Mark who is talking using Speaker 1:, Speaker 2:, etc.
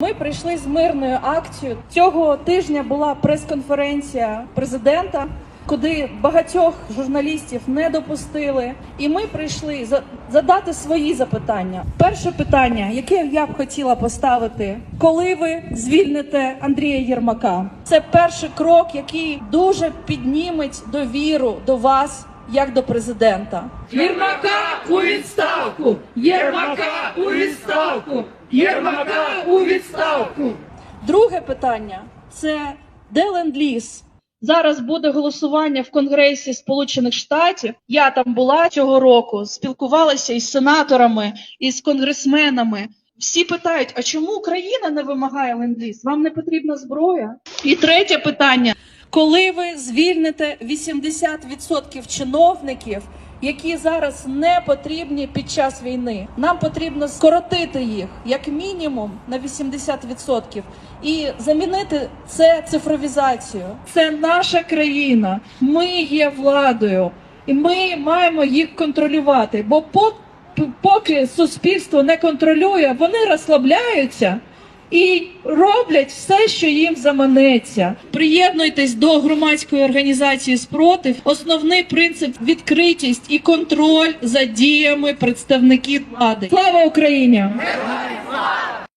Speaker 1: Ми прийшли з мирною акцією. Цього тижня була прес-конференція президента, куди багатьох журналістів не допустили. І ми прийшли задати свої запитання. Перше питання, яке я б хотіла поставити, коли ви звільните Андрія Єрмака? Це перший крок, який дуже підніметь довіру до вас як до президента.
Speaker 2: Єрмака у відставку! Єрмака у відставку! Єрмака у відставку!
Speaker 1: Друге питання це де ленд-ліз? Зараз буде голосування в Конгресі Сполучених Штатів. Я там була цього року, спілкувалася із сенаторами, із конгресменами. Всі питають: а чому Україна не вимагає ленд-ліз? Вам не потрібна зброя? І третє питання: коли ви звільните 80% чиновників, які зараз не потрібні під час війни. Нам потрібно скоротити їх як мінімум на 80% і замінити це цифровізацією. Це наша країна. Ми є владою, і ми маємо їх контролювати. Бо по- поки суспільство не контролює, вони розслабляються і роблять все, що їм заманеться. Приєднуйтесь до громадської організації спротив. Основний принцип відкритість і контроль за діями представників влади. Слава Україні!